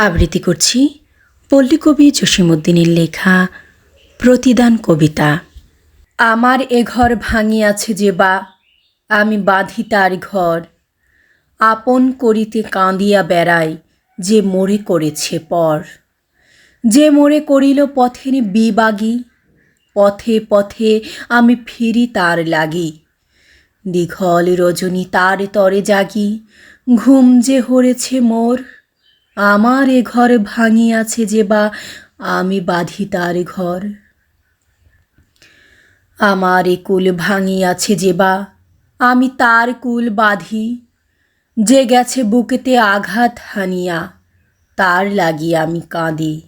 আবৃত্তি করছি পল্লীকবি জসীমউদ্দিনের লেখা প্রতিদান কবিতা। আমার এ ঘর ভাঙিয়াছে যে বা, আমি বাঁধি তার ঘর। আপন করিতে কাঁদিয়া বেড়াই যে মোরে করেছে পর। যে মোরে করিল পথের বিবাগী, পথে পথে আমি ফিরি তার লাগি। দীঘল রজনী তার তরে জাগি, ঘুম যে হরেছে মোর আমার এ ঘর ভাঙিয়াছে যে বা আমি বাঁধি তার ঘর। আমার এ কুল ভাঙিয়াছে যে বা আমি তার কুল বাঁধি। যে গেছে বুকেতে আঘাত হানিয়া, তার লাগিয়া আমি কাঁদি।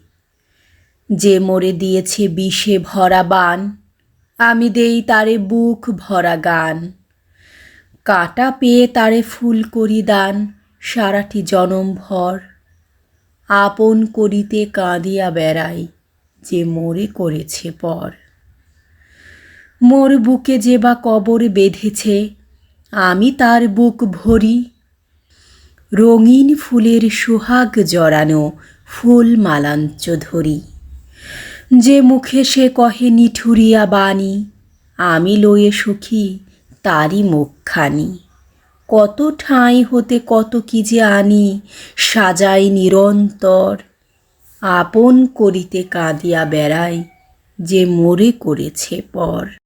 যে মরে দিয়েছে বিষে ভরা বান, আমি দেই তারে বুক ভরা গান। কাটা পেয়ে তারে ফুল করি দান, সারাটি জনম ভর। আপন করিতে কাঁদিয়া বেড়াই যে মোরে করেছে পর। মোর বুকে যে বা কবর বেঁধেছে, আমি তার বুক ভরি। রঙিন ফুলের সোহাগ জড়ানো ফুল মালাঞ্চ ধরি। যে মুখে সে কহে নিঠুরিয়া বাণী, আমি লয়ে সুখী তারই মুখখানি। কত ঠাঁই হতে কত কি যে আনি, সাজাই নিরন্তর। আপন করিতে কাঁদিয়া বেড়াই যে মোরে করেছে পর।